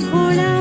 ভরা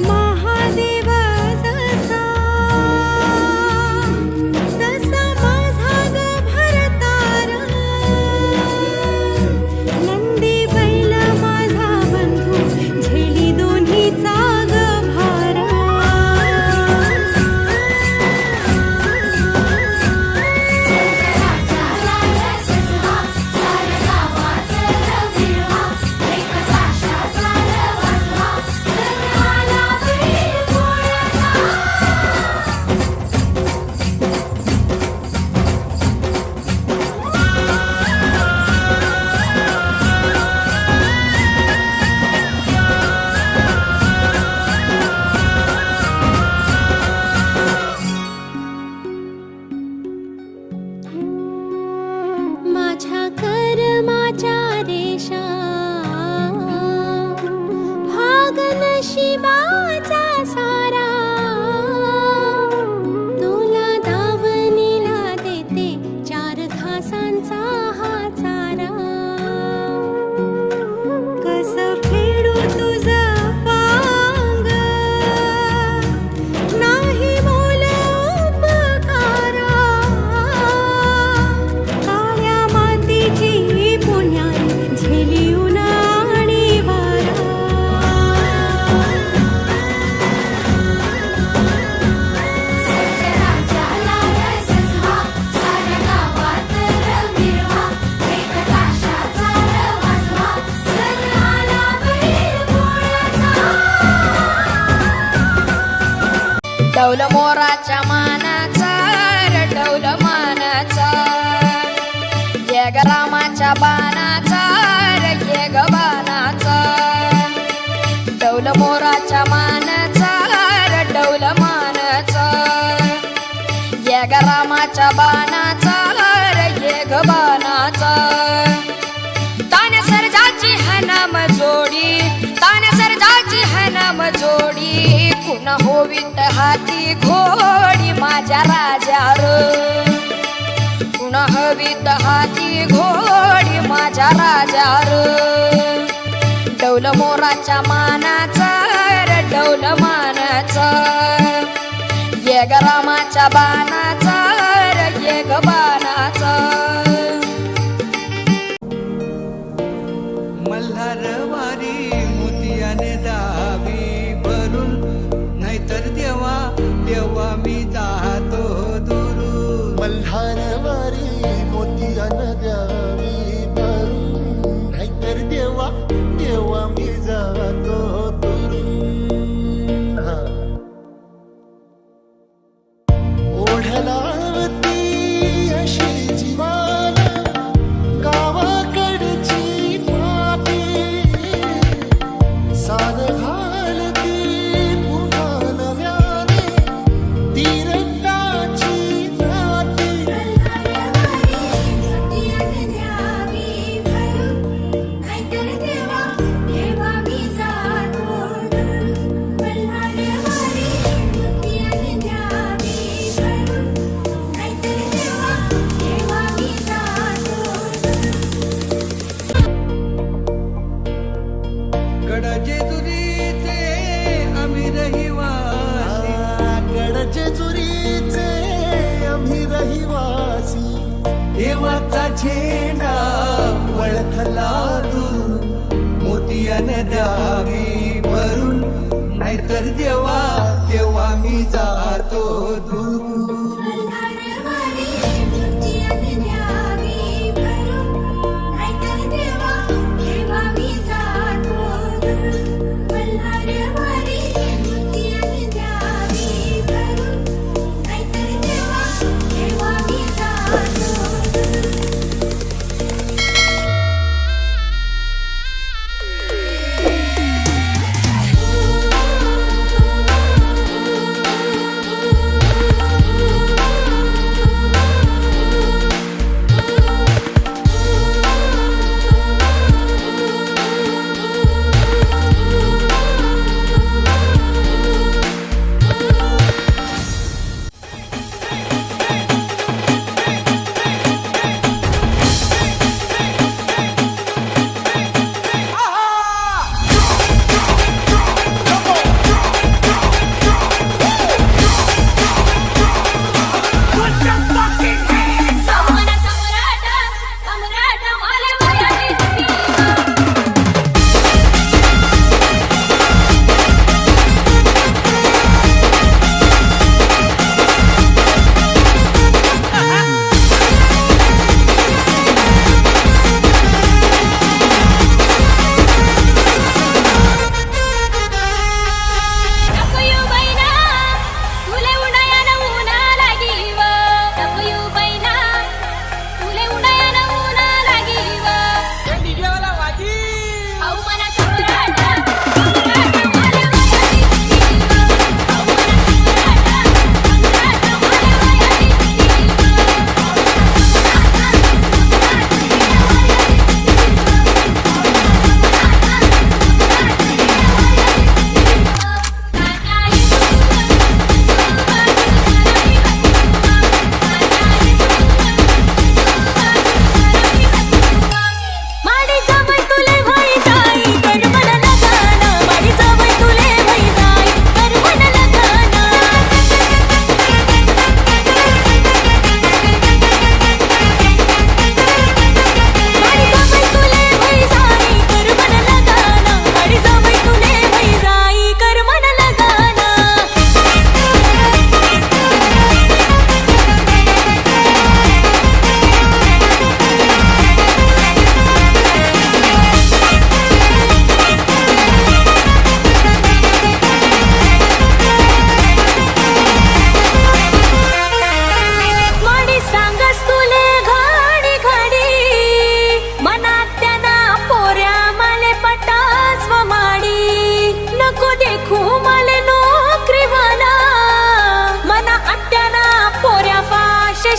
रटवलं मोराच्या मानाचा रडवलं मानाचा. ये ग रामाच्या बाणाचा ये ग बाणाचा. डवलं मोराच्या मानाचा रडवलं मानाचा. ये ग रामाच्या बाण जोडी कुण होवित हाती घोडी माझ्या राजार कुण हवीत हाती घोडी माझ्या राजार डौल मोराच्या मानाचा डौल मानाचा. येग रामाच्या बाणाचा येग ग जीवाचा झेंडा वळखला तू. मोतियान दावी भरून नाहीतर जेव्हा तेव्हा मी जातो तू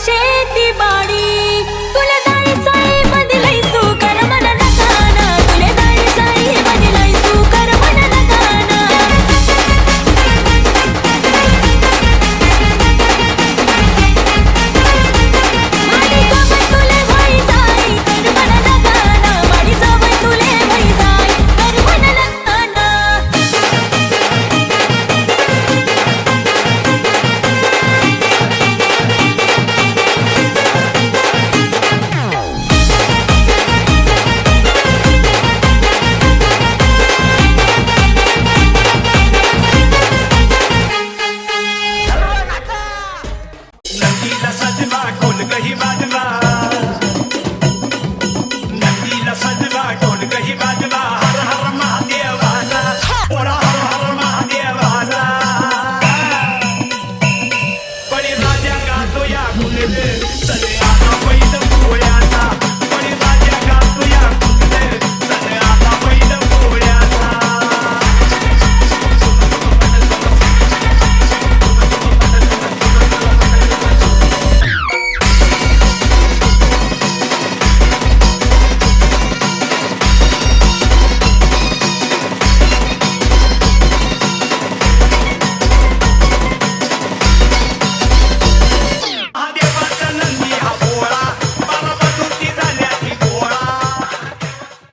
shame.